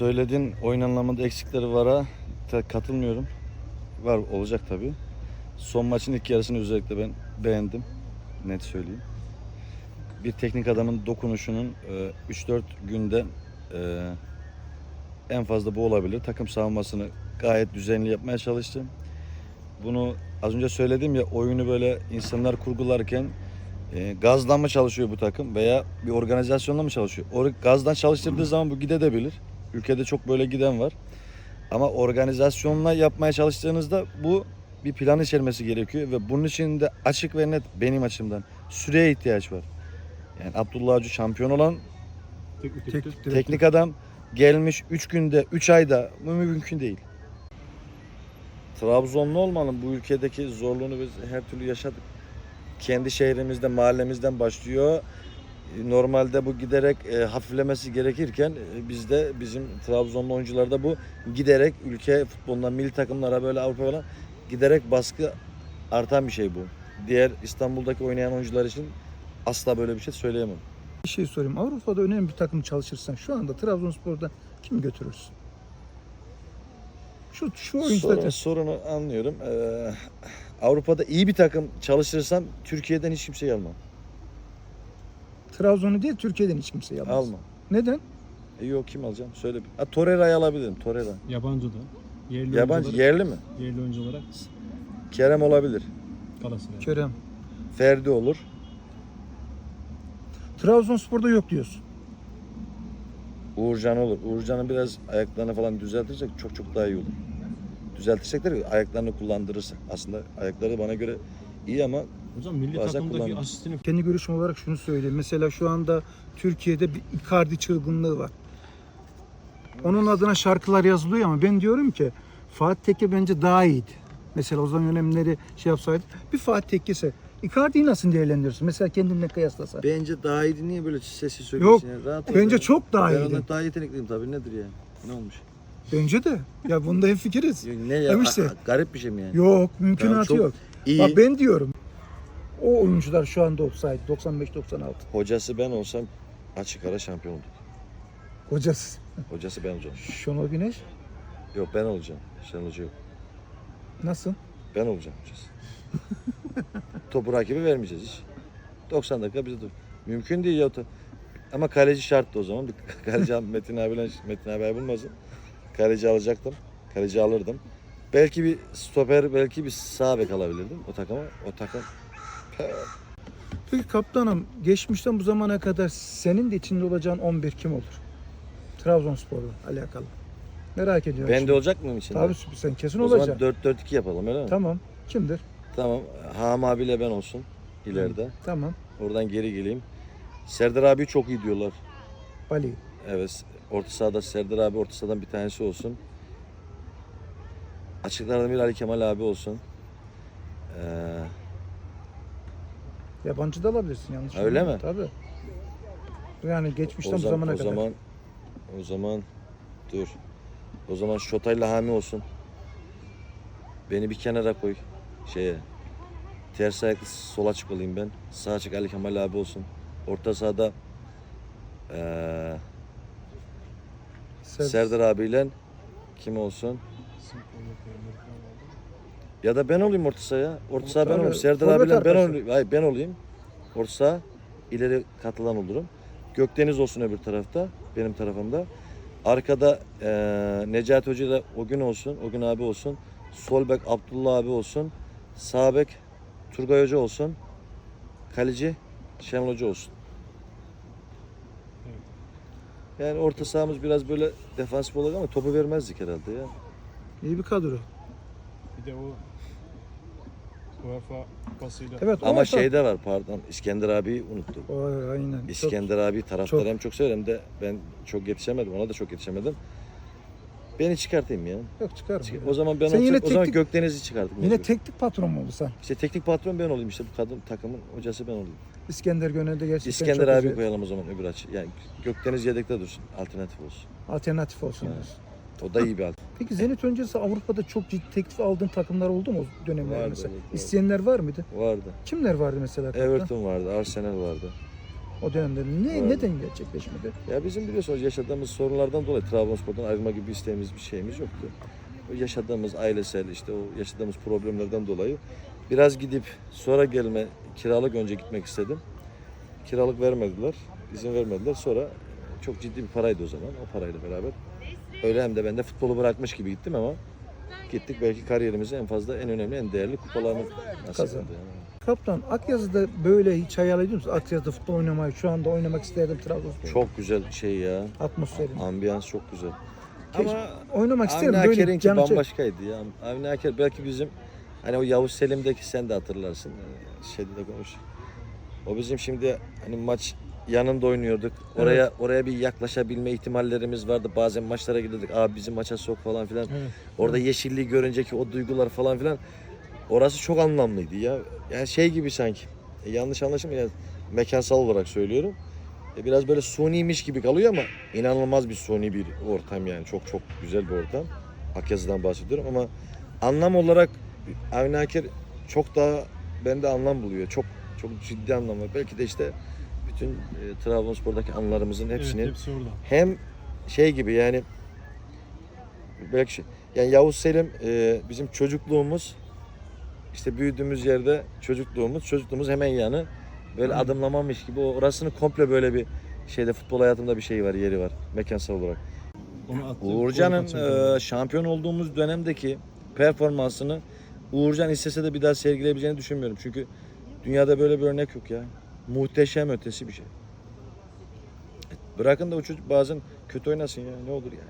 Söylediğin oyun anlamında eksikleri vara ta- katılmıyorum. Var olacak tabii. Son maçın ilk yarısını özellikle ben beğendim. Net söyleyeyim. Bir teknik adamın dokunuşunun e, 3-4 günde e, en fazla bu olabilir. Takım savunmasını gayet düzenli yapmaya çalıştı. Bunu az önce söyledim ya oyunu böyle insanlar kurgularken e, gazdan mı çalışıyor bu takım veya bir organizasyonla mı çalışıyor? O gazdan çalıştırdığı zaman bu gidebilir. Ülkede çok böyle giden var. Ama organizasyonla yapmaya çalıştığınızda bu bir plan içermesi gerekiyor ve bunun için de açık ve net benim açımdan süreye ihtiyaç var. Yani Abdullah Avcı şampiyon olan Teknik Tek, direktör. direktör. teknik adam gelmiş 3 günde 3 ayda bu mümkün değil. Trabzonlu olmanın bu ülkedeki zorluğunu biz her türlü yaşadık. Kendi şehrimizde, mahallemizden başlıyor. Normalde bu giderek e, hafiflemesi gerekirken e, bizde bizim Trabzonlu oyuncularda bu giderek ülke futbolundan milli takımlara böyle Avrupa falan giderek baskı artan bir şey bu. Diğer İstanbul'daki oynayan oyuncular için asla böyle bir şey söyleyemem. Bir şey sorayım. Avrupa'da önemli bir takım çalışırsan şu anda Trabzonspor'da kimi götürürsün? Şu şu oyuncular Sorun, sorunu anlıyorum. Ee, Avrupa'da iyi bir takım çalıştırırsam Türkiye'den hiç kimseyi almam. Trabzon'u değil Türkiye'den hiç kimse yapmaz. Almam. Neden? E yok kim alacağım? Söyle bir. Ha, Torreira'yı alabilirim. Torreira. Yabancı da. Yerli Yabancı, oyuncu olarak, yerli mi? yerli oyuncu olarak Kerem olabilir. Galatasaray. Kerem. Ferdi olur. Trabzonspor'da yok diyorsun. Uğurcan olur. Uğurcan'ın biraz ayaklarını falan düzeltirsek çok çok daha iyi olur. Düzeltirsek de ayaklarını kullandırırsak. Aslında ayakları bana göre iyi ama Hocam milli Bazen takımdaki kullandım. asistini Kendi görüşüm olarak şunu söyleyeyim. Mesela şu anda Türkiye'de bir Icardi çılgınlığı var. Onun adına şarkılar yazılıyor ama ben diyorum ki Fatih Tekke bence daha iyiydi. Mesela o zaman önemleri şey yapsaydı. Bir Fatih Tekke'se Icardi'yi nasıl değerlendirirsin? Mesela kendinle kıyaslasa. bence daha iyiydi. Niye böyle sessiz söylüyorsun? ya? Rahat ol Bence ya. çok daha Ben iyiydi. ondan daha yetenekliyim tabii. Nedir ya? Ne olmuş? Bence de. Ya bunda hemfikiriz. Ne ya? Demişti. Garip bir şey mi yani? Yok, mümkünatı çok yok. İyi. Bak ben diyorum. O oyuncular şu anda olsaydı 95-96. Hocası ben olsam açık ara şampiyon olduk. Hocası Hocası ben olacağım. Şenol Güneş Yok ben olacağım. Sen Hoca yok. nasıl? Ben olacağım hocası. Topu rakibe vermeyeceğiz hiç. 90 dakika bize dur. Mümkün değil ya. to- Ama kaleci şarttı o zaman. Bir kaleci Metin abiyle Metin abi bulmasın. Kaleci alacaktım. Kaleci alırdım. Belki bir stoper, belki bir sağ bek alabilirdim o takıma. O takım Peki kaptanım geçmişten bu zamana kadar senin de içinde olacağın 11 kim olur? Trabzonspor'la alakalı. Merak ediyorum. ben de olacak mıyım içinde? Tabii sen kesin o olacaksın. zaman 4-4-2 yapalım öyle mi? Tamam. Kimdir? Tamam. Ham abiyle ben olsun ileride. Tamam. Oradan geri geleyim. Serdar abi çok iyi diyorlar. Bali. Evet. Orta sahada Serdar abi orta sahadan bir tanesi olsun. Açıklardan bir Ali Kemal abi olsun. Ee, Yabancı da alabilirsin yanlış. Öyle mi? Tabii. Yani geçmişten o bu zaman, zamana o kadar. zaman o zaman dur. O zaman Şotay'la Hami olsun. Beni bir kenara koy şeye. Ters ayaklı sol açık olayım ben. Sağ açık Ali Kemal abi olsun. Orta sahada ee, Ser- Serdar abiyle kim olsun? Ya da ben olayım orta sahaya. Orta saha ben olayım. Serdar forvet abiyle ben olayım. Hayır ben olayım. Orta saha ileri katılan olurum. Gökdeniz olsun öbür tarafta. Benim tarafımda. Arkada eee Necati Hoca ile o gün olsun. O gün abi olsun. Sol bek Abdullah abi olsun. Sağ bek Turgay Hoca olsun. Kaleci Şenol Hoca olsun. Yani orta sahamız biraz böyle defansif olarak ama topu vermezdik herhalde ya. İyi bir kadro. bir de o UEFA kupasıyla Evet. Ama orta- şey de var pardon İskender abiyi unuttum. O, aynen. Çok- İskender abi taraftarı çok- hem çok sever hem de ben çok yetişemedim. Ona da çok yetişemedim. Beni çıkartayım ya. Yok çıkar. Çık- O zaman ben Sen olsam- yine o zaman Gökdeniz'i çıkardım. Yine mecbur. teknik patron mu oldu sen? İşte teknik patron ben olayım işte bu kadın takımın hocası ben olayım. İskender Gönel'de gerçekten İskender çok abi özel- koyalım o zaman öbür açı. Yani Gökdeniz yedekte dursun. Alternatif olsun. Alternatif olsun. Evet. O da iyi bir alternatif. Peki Zenit öncesi Avrupa'da çok ciddi teklif aldığın takımlar oldu mu o dönemler Vardı, mesela? evet, vardı. İsteyenler var mıydı? Vardı. Kimler vardı mesela? kaptan? Everton vardı. Arsenal vardı. O dönemde ne Evet. neden gerçekleşmedi? Ya bizim biliyorsunuz yaşadığımız sorunlardan dolayı Trabzonspor'dan ayrılma gibi bir isteğimiz bir şeyimiz yoktu. O yaşadığımız ailesel işte o yaşadığımız problemlerden dolayı biraz gidip sonra gelme kiralık önce gitmek istedim. Kiralık vermediler, izin vermediler. Sonra çok ciddi bir paraydı o zaman o parayla beraber. Öyle hem de ben de futbolu bırakmış gibi gittim ama gittik belki kariyerimizin en fazla en önemli en değerli kupalarını nasip Kazandı. yani. Kaptan Akyazı'da böyle hiç hayal ediyor musun? Akyazı'da futbol oynamayı şu anda oynamak isterdim Trabzonspor. Çok güzel şey ya. atmosferin. Ambiyans çok güzel. Keşke- Ama oynamak isterim Avni böyle Aker'inki canı çek- bambaşkaydı ya. Avni Aker belki bizim hani o Yavuz Selim'deki sen de hatırlarsın. Ee, Şeyde de konuş. O bizim şimdi hani maç yanında oynuyorduk. Oraya oraya bir yaklaşabilme ihtimallerimiz vardı. Bazen maçlara giderdik. Abi bizim maça sok falan filan. Evet. Orada yeşilliği görünce ki o duygular falan filan. Orası çok anlamlıydı ya. Yani şey gibi sanki. E, yanlış anlaşılma ya mekansal olarak söylüyorum. E, biraz böyle suniymiş gibi kalıyor ama inanılmaz bir suni bir ortam yani. Çok çok güzel bir ortam. Akyazı'dan bahsediyorum ama anlam olarak Avni Aker çok daha bende anlam buluyor. Çok çok ciddi anlam var. Belki de işte bütün e, Trabzonspor'daki anılarımızın hepsinin Evet, hepsi orada. hem şey gibi yani belki şey, yani Yavuz Selim e, bizim çocukluğumuz işte büyüdüğümüz yerde çocukluğumuz çocukluğumuz hemen yanı böyle adımlamamış gibi orasını komple böyle bir şeyde futbol hayatımda bir şey var yeri var mekansal olarak. Uğurcan'ın e, şampiyon olduğumuz dönemdeki performansını Uğurcan istese de bir daha sergileyebileceğini düşünmüyorum. Çünkü dünyada böyle bir örnek yok ya. Muhteşem ötesi bir şey. Bırakın da o çocuk bazen kötü oynasın ya ne olur yani.